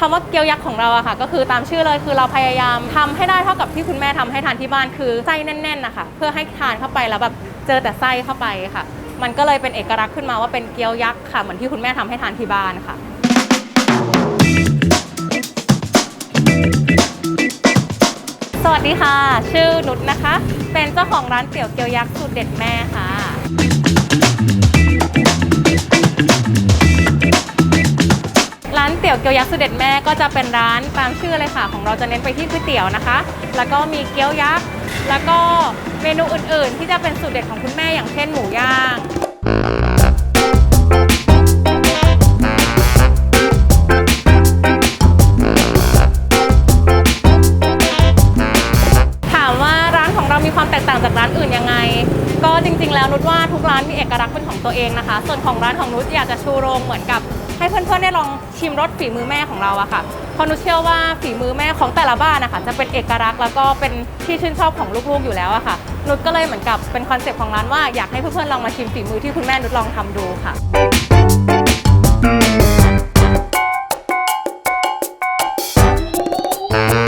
คำว่าเกี๊ยวยักษ์ของเราอะค่ะ ก็คือตามชื่อเลยคือเราพยายามทำให้ได้เท่ากับที่คุณแม่ทำให้ทานที่บ้านคือไส้แน่นๆนะคะเพื่อให้ทานเข้าไปแล้วแบบเจอแต่ไส้เข้าไปค่ะ มันก็เลยเป็นเอกลักษณ์ขึ้นมาว่าเป็นเกี๊ยวยักษ์ค่ะเหมือนที่คุณแม่ทำให้ทานที่บ้านค่ะสวัสดีค่ะ ชื่อนุชนะคะ เป็นเจ้าของร้านเตี๋ยวเกี๊ยวยักษ์สูตรเด็ดแม่ค่ะานเตี๋ยวเกี๊ยวยักษ์สูตรเด็ดแม่ก็จะเป็นร้านตามชื่อเลยค่ะ ของเราจะเน้นไปที่ก๋วยเตี๋ยวนะคะ แล้วก็มีเกี๊ยวยักษ์แล้วก็เมนูอื่นๆ ที่จะเป็นสูตรเด็ดของคุณแม่อย่างเช่นหมูย่างถามว่าร้านของเรามีความแตกต่างจากร้านอื่นยังไง จริงๆ แล้วนุชว่าทุกร้านมีเอกลักษณ์เป็นของตัวเองนะคะ ส่วนของร้านของนุชอยากจะชูโรงเหมือนกับให้เพื่อนๆได้ลองชิมรสฝีมือแม่ของเราอะค่ะเพราะนุชเชื่อว่าฝีมือแม่ของแต่ละบ้านนะคะจะเป็นเอกลักษณ์แล้วก็เป็นที่ชื่นชอบของลูกๆอยู่แล้วอะค่ะ นุชก็เลยเหมือนกับเป็นคอนเซ็ปต์ของร้านว่าอยากให้เพื่อนๆลองมาชิมฝีมือที่คุณแม่นุชลองทำดูค่ะเ